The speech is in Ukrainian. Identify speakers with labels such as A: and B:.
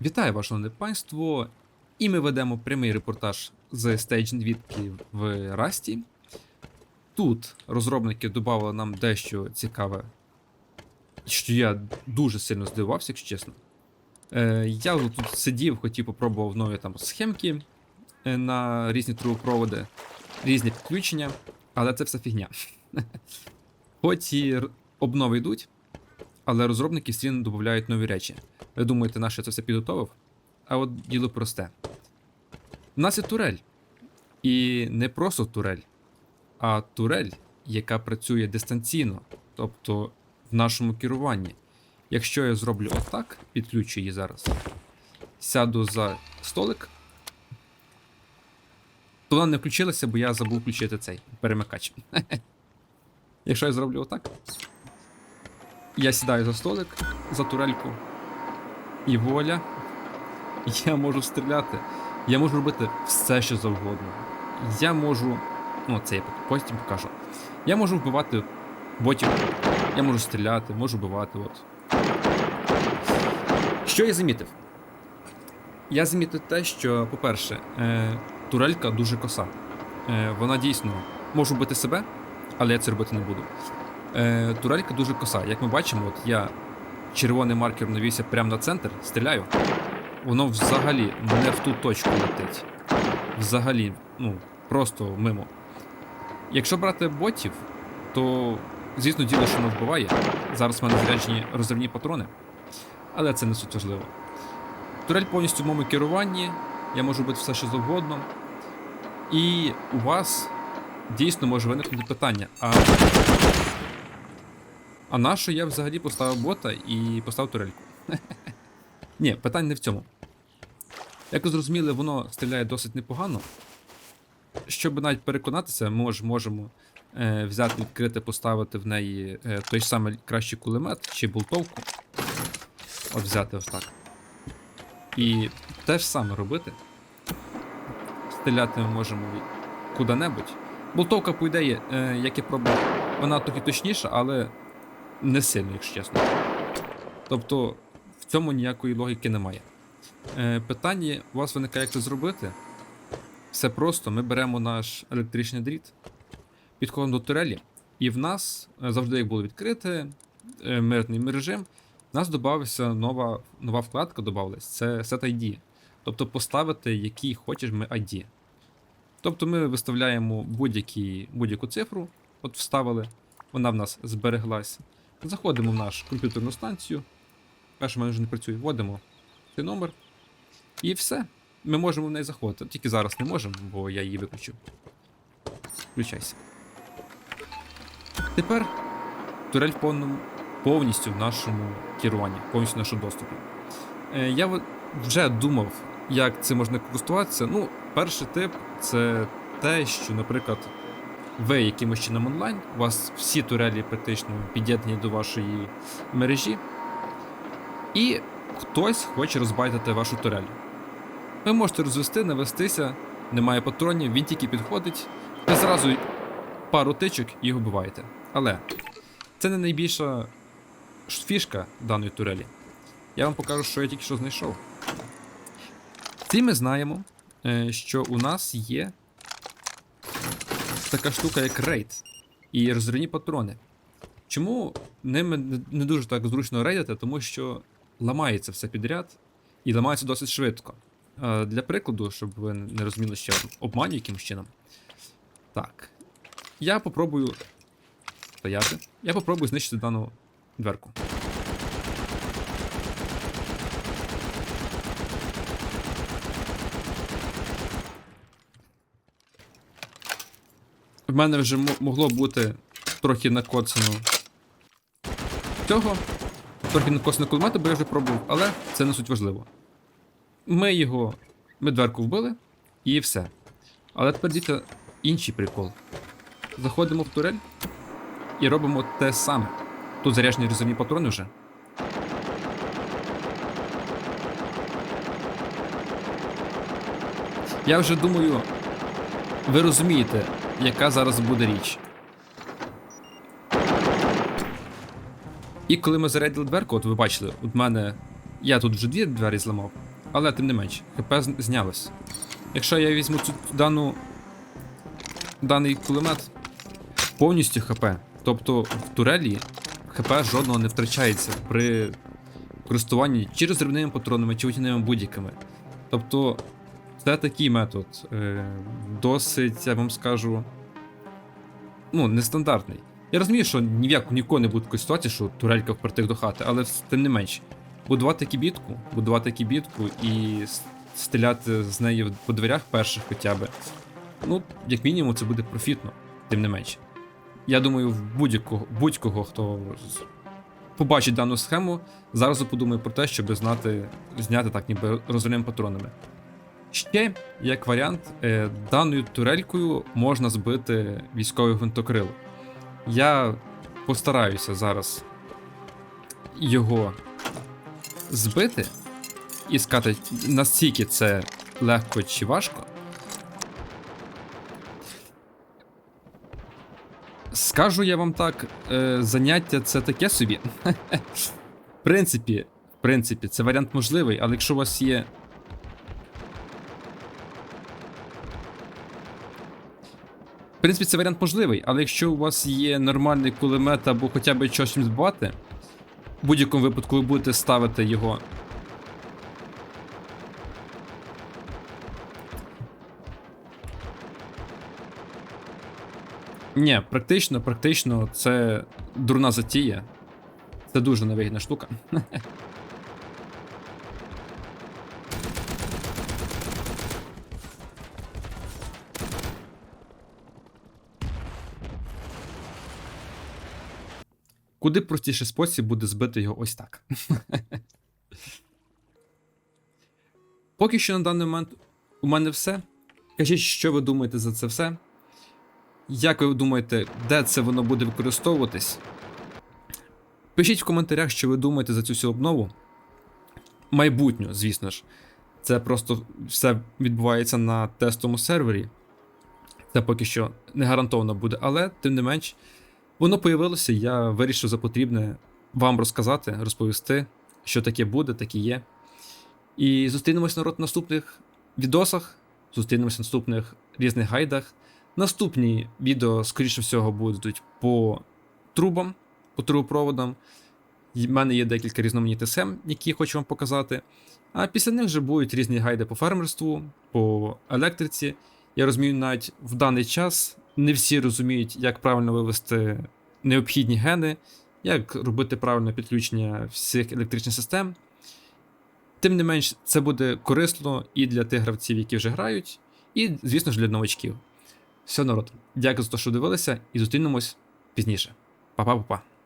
A: Вітаю вас, шановне панство! І ми ведемо прямий репортаж з стейдж відки в Расті. Тут розробники додали нам дещо цікаве, що я дуже сильно здивувався, якщо чесно. Е, я тут сидів, хотів попробував нові там схемки е, на різні трубопроводи, різні підключення, але це все фігня. Хоч і обнови йдуть, але розробники одно додають нові речі. Ви думаєте, наше це все підготовив? А от діло просте. У нас є турель. І не просто турель, а турель, яка працює дистанційно, тобто в нашому керуванні. Якщо я зроблю отак, підключу її зараз, сяду за столик, то вона не включилася, бо я забув включити цей перемикач. Якщо я зроблю отак, я сідаю за столик, за турельку, і воля, я можу стріляти. Я можу робити все, що завгодно. Я можу. Ну, це я потім покажу. Я можу вбивати ботів. Я можу стріляти, можу вбивати. От. Що я замітив? Я замітив те, що, по-перше, е, турелька дуже коса. Е, вона дійсно може вбити себе, але я це робити не буду. Е, турелька дуже коса. Як ми бачимо, от я червоний маркер навівся прямо на центр, стріляю. Воно взагалі не в ту точку летить. Взагалі, ну, просто мимо. Якщо брати ботів, то, звісно, діло, що воно вбиває. Зараз в мене заряджені розривні патрони, але це не суть важливо. Турель повністю в моєму керуванні, я можу робити все, що завгодно. І у вас дійсно може виникнути питання: а, а на що я взагалі поставив бота і поставив турельку? Ні, питань не в цьому. Як ви зрозуміли, воно стріляє досить непогано. Щоб навіть переконатися, ми мож, можемо е, взяти, відкрити, поставити в неї е, той ж самий кращий кулемет чи болтовку. От взяти ось так. І те ж саме робити. Стріляти ми можемо куди-небудь. Болтовка, по ідеї, е, як я пробував, вона трохи точніша, але не сильно, якщо чесно. Тобто в цьому ніякої логіки немає. Е, питання у вас виникає, як це зробити. Все просто, ми беремо наш електричний дріт, підходимо до турелі, і в нас е, завжди, як було відкрите, е, мирний режим, в нас додався нова, нова вкладка, додавалась, це Set ID. Тобто поставити, який хочеш ми ID. Тобто ми виставляємо будь-яку цифру, от вставили, вона в нас збереглась. Заходимо в нашу комп'ютерну станцію. Перше в мене вже не працює, вводимо цей номер. І все. Ми можемо в неї заходити. Тільки зараз не можемо, бо я її виключив. Включайся. Тепер турель повному, повністю в нашому керуванні, повністю в нашому доступі. Е, я вже думав, як цим можна користуватися. Ну, перший тип це те, що, наприклад, ви якимось чином онлайн, у вас всі турелі практично під'єднані до вашої мережі, і хтось хоче розбайтити вашу турель. Ви можете розвести, навестися, немає патронів, він тільки підходить, ви зразу пару тичок і його вбиваєте. Але це не найбільша фішка даної турелі. Я вам покажу, що я тільки що знайшов. Всі ми знаємо, е, що у нас є така штука, як рейд і розривні патрони. Чому ними не- дуже так зручно рейдити? Тому що ламається все підряд і ламається досить швидко. Е, Для прикладу, щоб ви не розуміли ще обманю якимось чином. Так. Я попробую стояти. Я попробую знищити дану дверку. В мене вже мо- могло бути трохи накоцано цього. Трохи накоцано кулемета, бо я вже пробував, але це не суть важливо. Ми його. Ми дверку вбили і все. Але тепер дійте інший прикол. Заходимо в турель і робимо те саме. Тут заряджені резервні патрони вже. Я вже думаю, ви розумієте, яка зараз буде річ. І коли ми зарядили дверку, от ви бачили, от мене. Я тут вже дві двері зламав. але тим не менш, ХП знялось. Якщо я візьму цю дану. даний кулемет повністю ХП, тобто в турелі ХП жодного не втрачається при користуванні чи розривними патронами, чи вогняними будь-якими. Тобто, це такий метод. Е, досить, я вам скажу, ну, нестандартний. Я розумію, що ні в яку ніколи не буде такої ситуації, що турелька впертих до хати, але тим не менш. Будувати кібітку, будувати кібітку і стріляти з неї по дверях перших хоча б. Ну, як мінімум, це буде профітно, тим не менш. Я думаю, в будь-кого, будь-кого, хто побачить дану схему, зараз подумає про те, щоб знати, зняти так, ніби розривними патронами. Ще, як варіант, е, даною турелькою можна збити військовий гвинтокрил. Я постараюся зараз його збити і сказати, наскільки це легко чи важко. Скажу я вам так, е, заняття це таке собі. В принципі, в принципі, це варіант можливий, але якщо у вас є. Принципі, це варіант можливий, але якщо у вас є нормальний кулемет або хоча б щось збивати, в будь-якому випадку ви будете ставити його. Ні, практично, практично, це дурна затія. Це дуже невигідна штука. Куди простіший спосіб буде збити його ось так. Поки що на даний момент у мене все. Кажіть, що ви думаєте за це все. Як ви думаєте, де це воно буде використовуватись? Пишіть в коментарях, що ви думаєте за цю всю обнову. Майбутню, звісно ж. Це просто все відбувається на тестовому сервері. Це поки що не гарантовано буде, але тим не менш, воно появилося, я вирішив за потрібне вам розказати, розповісти, що таке буде, таке є. І зустрінемось народ в наступних відосах, зустрінемось в наступних різних гайдах. Наступні відео, скоріше всього, будуть по трубам, по трубопроводам. У мене є декілька різноманітних схем, які я хочу вам показати. А після них вже будуть різні гайди по фермерству, по електриці. Я розумію, навіть в даний час не всі розуміють, як правильно вивести необхідні гени, як робити правильне підключення всіх електричних систем. Тим не менш, це буде корисно і для тих гравців, які вже грають, і, звісно ж, для новачків. Все, народ, дякую за те, що дивилися, і зустрінемось пізніше. Па-па-па-па.